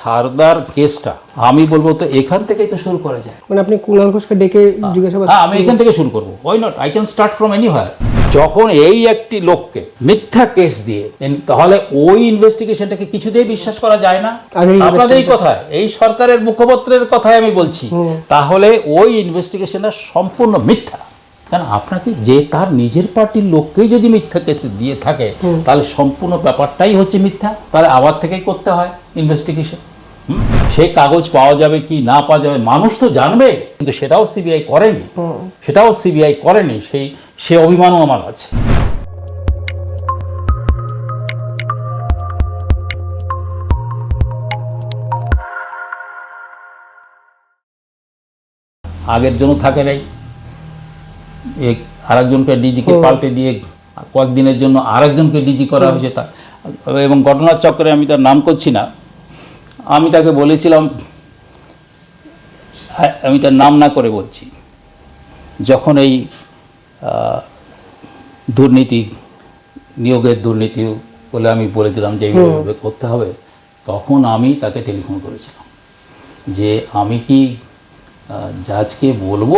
সারদার কেসটা আমি বলব তো এখান থেকেই তো শুরু করা যায়। মানে আপনি কুণাল ঘোষকে ডেকে জিজ্ঞাসাবাদ হ্যাঁ আমি এখান থেকে শুরু করব। ওই not I can start from anywhere যখন এই একটি লোককে মিথ্যা কেস দিয়ে তাহলে ওই ইনভেস্টিগেশনটাকে কিছুতেই বিশ্বাস করা যায় না। আপনাদের এই কথায় এই সরকারের মুখপত্রের কথাই আমি বলছি। তাহলে ওই ইনভেস্টিগেশনটা সম্পূর্ণ মিথ্যা। কারণ আপনাকে যে তার নিজের পার্টির লোককেই যদি মিথ্যা কেস দিয়ে থাকে তাহলে সম্পূর্ণ ব্যাপারটাই হচ্ছে মিথ্যা। তাহলে আবার থেকেই করতে হয়। ইনভেস্টিগেশন সে কাগজ পাওয়া যাবে কি না পাওয়া যাবে মানুষ তো জানবে কিন্তু সেটাও সিবিআই করেনি। সেটাও সিবিআই করেনি সেই সে অভিমানও আমার আছে। আগের জন্য থাকে নাই। এক আরেকজনকে ডিজিকে পাল্টে দিয়ে কয়েকদিনের জন্য আরেকজনকে ডিজি করা হয়েছে তা এবং ঘটনার চক্রে আমি তার নাম করছি না। আমি তাকে বলেছিলাম হ্যাঁ, আমি তার নাম না করে বলছি। যখন এই দুর্নীতি নিয়োগের দুর্নীতি বলে আমি বলে দিলাম যে এইভাবে করতে হবে তখন আমি তাকে টেলিফোন করেছিলাম যে আমি কি জাজকে বলব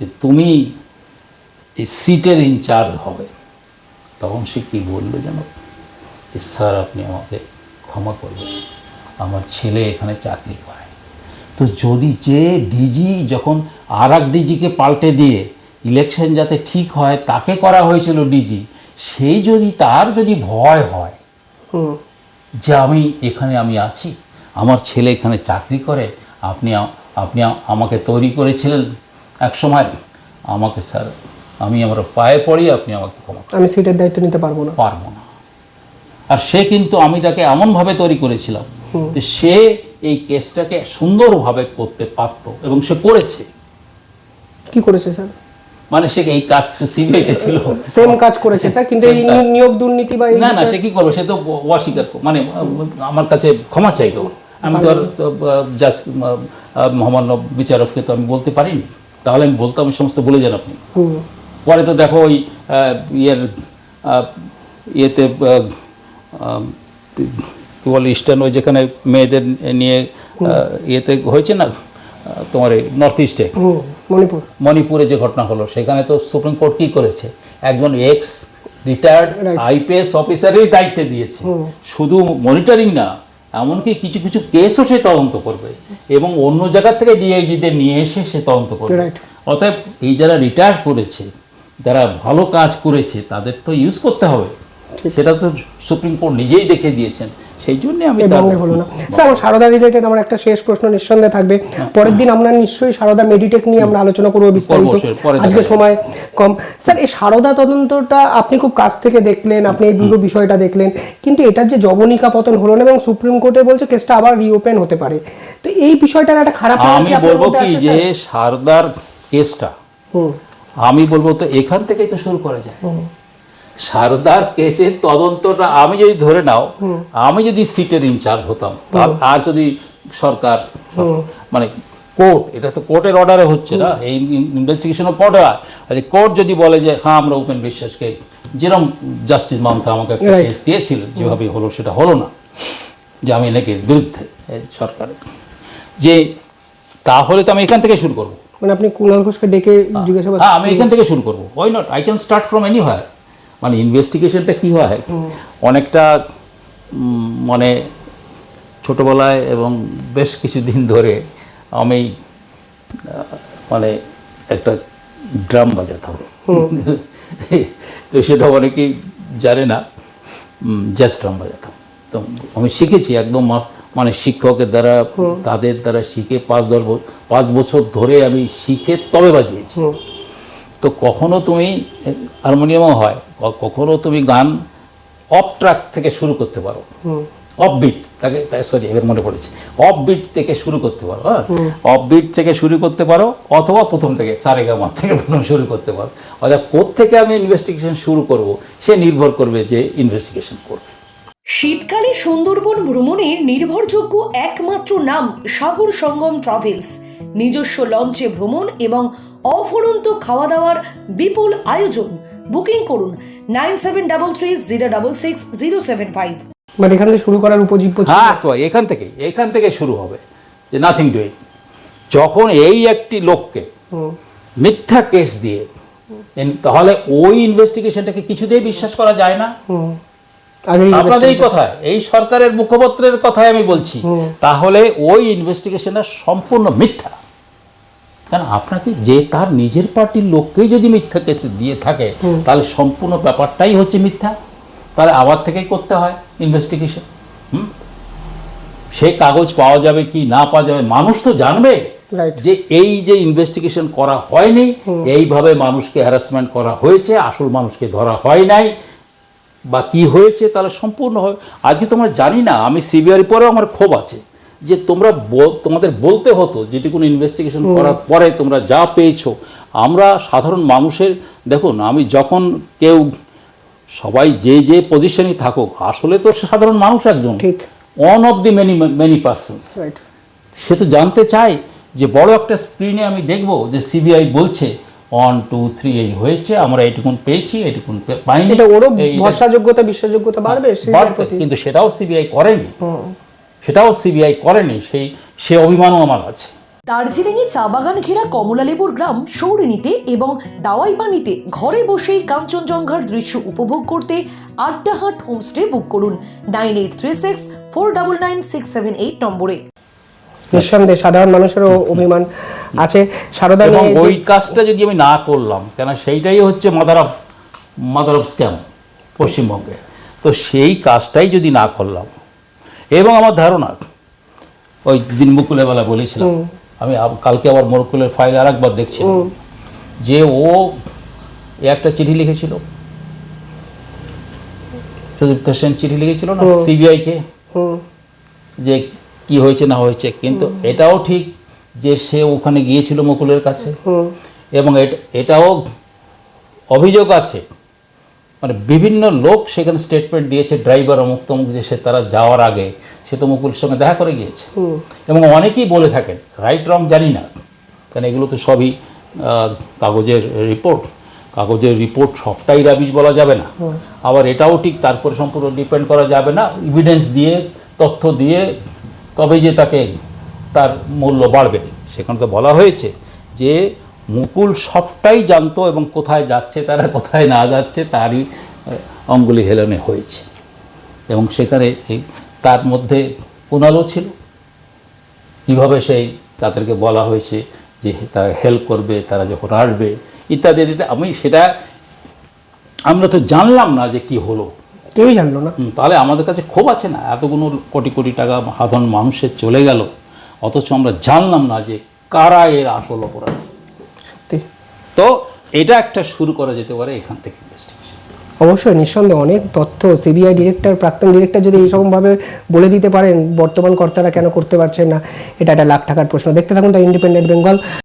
যে তুমি এই সিটের ইনচার্জ হবে? তখন সে কি বলল যেন যে স্যার আপনি আমাকে ক্ষমা করবেন। আমার ছেলে এখানে চাকরি করে। তো যদি যে ডিজি যখন আর এক ডিজিকে পাল্টে দিয়ে ইলেকশন যাতে ঠিক হয় তাকে করা হয়েছিল ডিজি সেই যদি তার যদি ভয় হয় যে আমি এখানে আমি আছি আমার ছেলে এখানে চাকরি করে আপনি আপনি আমাকে তৈরি করেছিলেন এক সময় আমাকে স্যার আমি আমার পায়ে পড়ি আপনি আমাকে ক্ষমা আমি সিটের দায়িত্ব নিতে পারব না। পারব না। আর সে কিন্তু আমি তাকে এমনভাবে তৈরি করেছিলাম সে এই কেসটাকে সুন্দরভাবে করতে পারত এবং সে করেছে। কি করেছে স্যার? মানে সে এই কাজ সিবিআই ছিল সেম কাজ করেছে স্যার কিন্তু এই নিয়োগ দুর্নীতি বা না না সে কি করবে? সে তো অস্বীকার মানে আমার কাছে ক্ষমা চাইলো আমি তো জাজ মহামান্য বিচারককে তো আমি বলতে পারিনি। তাহলে আমি বলতাম এই সমস্ত বলে যান আপনি। পরে তো দেখো ওই ইয়ের ইয়েতে কি বলে ইস্টার্ন ওই যেখানে মেয়েদের নিয়ে ইয়েতে হয়েছে না তোমার নর্থ ইস্টে মণিপুর। মণিপুরে যে ঘটনা হলো সেখানে তো সুপ্রিম কোর্ট কি করেছে? একজন এক্স রিটায়ার্ড আইপিএস অফিসারই দায়িত্বে দিয়েছে। শুধু মনিটরিং না এমনকি কিছু কিছু কেসও সে তদন্ত করবে এবং অন্য জায়গা থেকে ডিআইজিদের নিয়ে এসে সে তদন্ত করবে. অতএব এই যারা রিটায়ার করেছে যারা ভালো কাজ করেছে তাদের তো ইউজ করতে হবে। সেটা তো সুপ্রিম কোর্ট নিজেই দেখে দিয়েছেন। সেই জন্য আমি বাংলায় হলো না। স্যার আমার সারদা রিলেটেড আমার একটা শেষ প্রশ্ন নিঃসন্দেহে থাকবে। পরের দিন আমরা নিশ্চয়ই সারদা মেডিটেক নিয়ে আমরা আলোচনা করব বিস্তারিত। আজকে সময় কম। স্যার এই সারদা তদন্তটা আপনি খুব কাছ থেকে দেখলেন আপনি এই পুরো বিষয়টা দেখলেন। কিন্তু এটার যে জবনিকা পতন হলো না এবং সুপ্রিম কোর্টে বলছে কেসটা আবার রিওপেন হতে পারে। তো এই বিষয়টার একটা খারাপ আমি বলব কি যে? সারদার কেসটা হুম। আমি বলব তো এখান থেকেই তো শুরু করা যায়। সারদার কেসের তদন্তটা আমি যদি ধরে নাও আমি যদি সিটের ইনচার্জ হতাম আর যদি সরকার মানে কোর্ট এটা তো কোর্টের অর্ডারে হচ্ছে না এই ইনভেস্টিগেশনের পরে কোর্ট যদি বলে যে হ্যাঁ আমরা উপেন বিশ্বাসকে যেরকম জাস্টিস মামতা আমাকে একটা কেস দিয়েছিলেন যেভাবে হলো সেটা হলো না। যে আমি নাকি বিরুদ্ধে সরকারের। যে তাহলে তো আমি এখান থেকে শুরু করব। মানে আপনি কুণাল ঘোষকে ডেকে জিজ্ঞাসাবাদ হ্যাঁ আমি এখান থেকে শুরু করব। ওই not I can start from any হয় মানে ইনভেস্টিগেশনটা কী হয়? অনেকটা মানে ছোটোবেলায় এবং বেশ কিছুদিন ধরে আমি মানে একটা ড্রাম বাজাতাম। তো সেটা অনেকেই জানে না জ্যাজ ড্রাম বাজাতাম। তো আমি শিখেছি একদম মানে শিক্ষকের দ্বারা তাদের দ্বারা শিখে পাঁচ দশ পাঁচ বছর ধরে আমি শিখে তবে বাজিয়েছি। তো কখনো তুমি হারমোনিয়ামও হয় কখনো তুমি গান অফ ট্র্যাক থেকে শুরু করতে পারো। অফ বিট তাকে সরি এবার মনে পড়েছে। অফ বিট থেকে শুরু করতে পারো হ্যাঁ? অফ বিট থেকে শুরু করতে পারো অথবা প্রথম থেকে সারেগামা থেকে প্রথম শুরু করতে পারো। অর্থাৎ কোথেকে আমি ইনভেস্টিগেশন শুরু করব সে নির্ভর করবে যে ইনভেস্টিগেশন করবে। শীতকালে সুন্দরবন ভ্রমণের নির্ভরযোগ্য একমাত্র নাম সাগর সঙ্গম ট্রাভেলস নিজস্ব লঞ্চে ভ্রমণ এবং অফুরন্ত খাওয়া দাওয়ার বিপুল আয়োজন। বুকিং করুন nine seven double three zero double six zero seven five. মানে এখান থেকে শুরু করার উপজীব্য হ্যাঁ তো এখান থেকে এখান থেকে শুরু হবে। যে নাথিং ডুইং যখন এই একটি লোককে মিথ্যা কেস দিয়ে তাহলে ওই ইনভেস্টিগেশনটাকে কিছুতেই বিশ্বাস করা যায় না। আপনাদের এই কথা এই সরকারের মুখপত্রের কথাই আমি বলছি তাহলে ওই ইনভেস্টিগেশনটা সম্পূর্ণ মিথ্যা। কারণ আপনাকে যে তার নিজের পার্টির লোককেই যদি মিথ্যা কেস দিয়ে থাকে তাহলে সম্পূর্ণ ব্যাপারটাই হচ্ছে মিথ্যা। তাহলে আবার থেকেই করতে হয় ইনভেস্টিগেশন হুম? সেই কাগজ পাওয়া যাবে কি না পাওয়া যাবে মানুষ তো জানবে যে এই যে ইনভেস্টিগেশন করা হয়নি এইভাবে মানুষকে হ্যারাসমেন্ট করা হয়েছে আসল মানুষকে ধরা হয় নাই বা কি হয়েছে তাহলে সম্পূর্ণ হয়। আজকে তোমরা জানি না আমি সিবিআই পরেও আমার ক্ষোভ আছে যে তোমরা তোমাদের বলতে হতো যেটি কোনো ইনভেস্টিগেশন করার পরে তোমরা যা পেয়েছ। আমরা সাধারণ মানুষের দেখুন আমি যখন কেউ সবাই যে যে পজিশনই থাকুক আসলে তো সাধারণ মানুষ একজন। ঠিক। One of the many many persons right সে তো জানতে চায় যে বড় একটা স্ক্রিনে আমি দেখব যে সিবিআই বলছে ওয়ান টু থ্রি এই হয়েছে আমরা এইটুকুন পেয়েছি এইটুকুন পাইনি। এটা ওরও ভরসাযোগ্যতা বিশ্বাসযোগ্যতা বাড়বে বাড়বে, কিন্তু সেটাও সিবিআই করেনি। সেটাও সিবিআই করেনি সেই সে অভিমানও আমার আছে। দার্জিলিংয়ে চা বাগান ঘেরা কমলালেবুর গ্রাম সৌরিনীতে এবং দাওয়াই পানিতে ঘরে বসেই কাঞ্চনজঙ্ঘার দৃশ্য উপভোগ করতে আড্ডাহাট হোমস্টে বুক করুন nine eight three six four double nine six seven eight নম্বরে। নিঃসন্দেহে সাধারণ মানুষেরও অভিমান আছে। সারদা এবং ওই কাজটা যদি আমি না করলাম কেন সেইটাই হচ্ছে mother of mother of scam পশ্চিমবঙ্গে। তো সেই কাজটাই যদি না করলাম এবং আমার ধারণা ওই দিন মুকুলের বেলা বলেছিলাম আমি কালকে আবার মরকুলের ফাইল আর একবার দেখছিলাম যে ও একটা চিঠি লিখেছিল। সুদীপ্ত সেন চিঠি লিখেছিল না সিবিআইকে হুম, যে কি হয়েছে না হয়েছে কিন্তু এটাও ঠিক যে সে ওখানে গিয়েছিল মুকুলের কাছে। এবং এট- এটাও অভিযোগ আছে। মানে বিভিন্ন লোক সেখানে স্টেটমেন্ট দিয়েছে ড্রাইভার অমুক তমুক যে সে তারা যাওয়ার আগে সে তো মুকুলের সঙ্গে দেখা করে গিয়েছে। এবং অনেকেই বলে থাকেন রাইট রং জানি না। কারণ এগুলো তো সবই কাগজের রিপোর্ট কাগজের রিপোর্ট সবটাই রাবিজ বলা যাবে না। আবার এটাও ঠিক তারপরে সম্পূর্ণ ডিপেন্ড করা যাবে না। ইভিডেন্স দিয়ে তথ্য দিয়ে তবে যে তাকে তার মূল্য বাড়বে, সেখানে তো বলা হয়েছে যে মুকুল সবটাই জানতো এবং কোথায় যাচ্ছে, তারা কোথায় না যাচ্ছে, তারই অঙ্গুলি হেলনে হয়েছে। এবং সেখানে এই তার মধ্যে কুণালও ছিল। কীভাবে সেই তাদেরকে বলা হয়েছে যে তারা হেল্প করবে, তারা যখন আসবে ইত্যাদি ইত্যাদি। আমি সেটা, আমরা তো জানলাম না যে কি হলো। কেউই জানলো না। তাহলে আমাদের কাছে ক্ষোভ আছে না? এতগুলো কোটি কোটি টাকা সাধারণ মানুষের চলে গেল। অথচ আমরা জানলাম না যে কারা এর আসল অপরাধী। তো এটা একটা শুরু করা যেতে পারে এখান থেকে ইনভেস্টিগেশন অবশ্যই নিঃসন্দেহে অনেক তথ্য সিবিআই ডিরেক্টর প্রাক্তন ডিরেক্টর যদি এইরকমভাবে বলে দিতে পারেন বর্তমান কর্তারা কেন করতে পারছেন না এটা একটা লাখ টাকার প্রশ্ন। দেখতে থাকুন দ্য ইন্ডিপেন্ডেন্ট বেঙ্গল